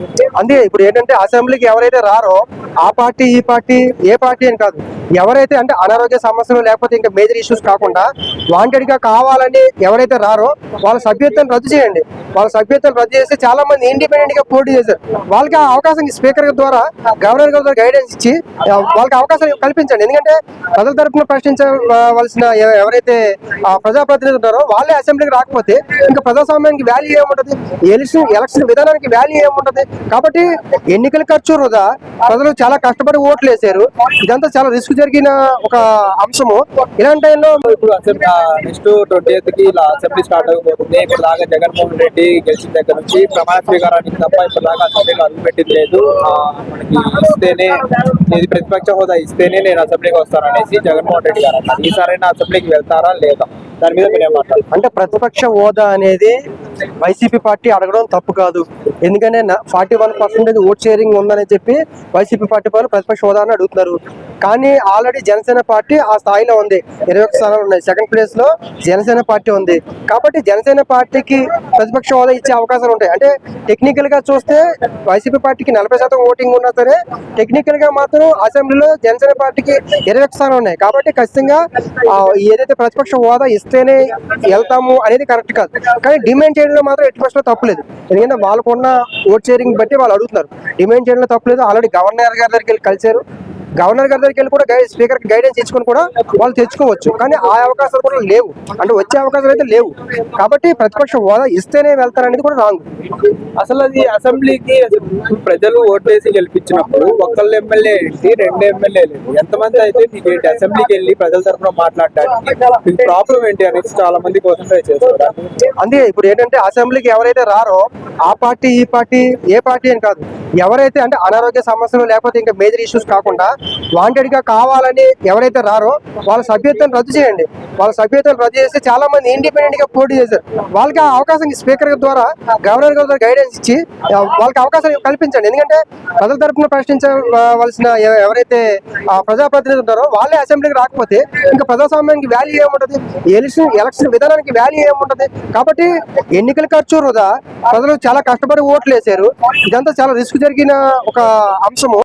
do అందుకే ఇప్పుడు ఏంటంటే అసెంబ్లీకి ఎవరైతే రారో ఆ పార్టీ ఈ పార్టీ ఏ పార్టీ అని కాదు. ఎవరైతే అంటే అనారోగ్య సమస్యలు లేకపోతే ఇంకా మేజర్ ఇష్యూస్ కాకుండా వాంటెడ్గా కావాలని ఎవరైతే రారో వాళ్ళ సభ్యత్వం రద్దు చేయండి. వాళ్ళ సభ్యత్వం రద్దు చేస్తే చాలా మంది ఇండిపెండెంట్గా పోటీ చేశారు. వాళ్ళకి ఆ అవకాశం స్పీకర్ ద్వారా గవర్నర్ గారి గైడెన్స్ ఇచ్చి వాళ్ళకి అవకాశం కల్పించండి. ఎందుకంటే ప్రజల తరపున ప్రశ్నించవలసిన ఎవరైతే ప్రజాప్రతినిధులు ఉన్నారో వాళ్ళే అసెంబ్లీకి రాకపోతే ఇంకా ప్రజాస్వామ్యానికి వాల్యూ ఏముంటది? ఎలక్షన్ ఎలక్షన్ విధానానికి వాల్యూ ఏముంటది? కాబట్టి ఎన్నికల ఖర్చు వృధా. ప్రజలు చాలా కష్టపడి ఓట్లు వేసారు ఇదంతా చాలా రిస్క్ జరిగిన ఒక అంశము. ఇలాంటి టైంలో ఇప్పుడు నెక్స్ట్ ట్వంటీ ఎయిత్కి ఇలా అసెంబ్లీ స్టార్ట్ అయిపోతుంది ఇప్పుడు దాకా జగన్మోహన్ రెడ్డి గెలిచిన దగ్గర నుంచి ప్రమాణ స్వీకారానికి తప్ప ఇప్పుడు దాకా అసెంబ్లీకి అడుగు పెట్టింది లేదు. మనకి ఇస్తేనే ఇది ప్రతిపక్ష హోదా ఇస్తేనే నేను అసెంబ్లీకి వస్తాననేసి జగన్మోహన్ రెడ్డి గారు అన్నారు. ఈసారైనా అసెంబ్లీకి వెళ్తారా లేదా? దాని మీద మీరు ఏమంటారు అంటే ప్రతిపక్ష హోదా అనేది వైసీపీ పార్టీ అడగడం తప్పు కాదు. ఎందుకంటే forty one percentage vote sharing ఉందని చెప్పి వైసీపీ పార్టీ వాళ్ళు ప్రతిపక్ష హోదాను అడుగుతున్నారు. కానీ ఆల్రెడీ జనసేన పార్టీ ఆ స్థాయిలో ఉంది. ఇరవై ఒక్క స్థానాలు ఉన్నాయి. సెకండ్ ప్లేస్లో జనసేన పార్టీ ఉంది. కాబట్టి జనసేన పార్టీకి ప్రతిపక్ష హోదా ఇచ్చే అవకాశాలు ఉంటాయి. అంటే టెక్నికల్గా చూస్తే వైసీపీ పార్టీకి నలభై శాతం ఓటింగ్ ఉన్నా సరే టెక్నికల్గా మాత్రం అసెంబ్లీలో జనసేన పార్టీకి ఇరవై ఒక్క స్థానాలు ఉన్నాయి. కాబట్టి ఖచ్చితంగా ఏదైతే ప్రతిపక్ష హోదా ఇస్తేనే వెళ్తాము అనేది కరెక్ట్ కాదు. కానీ డిమాండ్ చేయడంలో మాత్రం ఎట్టి లో తప్పలేదు. ఎందుకంటే వాళ్ళకున్న ఓట్ షేరింగ్ బట్టి వాళ్ళు అడుగుతున్నారు. డిమాండ్ చేయడంలో తప్పలేదు. ఆల్రెడీ గవర్నర్ గారి దగ్గరికి వెళ్ళి కలిశారు. గవర్నర్ గారి దగ్గరికి వెళ్ళి కూడా గైడ్ స్పీకర్ గైడెన్స్ ఇచ్చుకొని కూడా వాళ్ళు తెచ్చుకోవచ్చు. కానీ ఆ అవకాశాలు కూడా లేవు. అంటే వచ్చే అవకాశాలు అయితే లేవు. కాబట్టి ప్రతిపక్ష హోదా ఇస్తేనే వెళ్తారనేది కూడా రాంగ్. అసలు అది అసెంబ్లీకి ప్రజలు ఓట్లేసి గెలిపించినప్పుడు ఒక్కళ్ళు ఎమ్మెల్యే ఏంటి రెండు ఎమ్మెల్యేలు ఏంటి? ఎంతమంది అయితే మీకు ఏంటి అసెంబ్లీకి వెళ్ళి ప్రజల తరఫున మాట్లాడడానికి ప్రాబ్లం ఏంటి అనేసి చాలా మంది కోసం ట్రై చేస్తారు అందుకే ఇప్పుడు ఏంటంటే అసెంబ్లీకి ఎవరైతే రారో ఆ పార్టీ ఈ పార్టీ ఏ పార్టీ అని కాదు. ఎవరైతే అంటే అనారోగ్య సమస్యలు లేకపోతే ఇంకా మేజర్ ఇష్యూస్ కాకుండా వాంటెడ్గా కావాలని ఎవరైతే రారో వాళ్ళ సభ్యత్వం రద్దు చేయండి. వాళ్ళ సభ్యత్వం రద్దు చేస్తే చాలా మంది ఇండిపెండెంట్గా పోటీ చేశారు. వాళ్ళకి ఆ అవకాశం స్పీకర్ ద్వారా గవర్నర్ గారి గైడెన్స్ ఇచ్చి వాళ్ళకి అవకాశం కల్పించండి. ఎందుకంటే ప్రజల తరపున ప్రశ్నించవలసిన ఎవరైతే ఆ, ప్రజాప్రతినిధులు ఉన్నారో వాళ్ళే అసెంబ్లీకి రాకపోతే ఇంకా ప్రజాస్వామ్యానికి వాల్యూ ఏముంటది? ఎలక్షన్ ఎలక్షన్ విధానానికి వాల్యూ ఏముంటది? కాబట్టి ఎన్నికల ఖర్చు వృధా. ప్రజలు చాలా కష్టపడి ఓట్లు వేసారు ఇదంతా చాలా రిస్క్ జరిగిన ఒక అంశము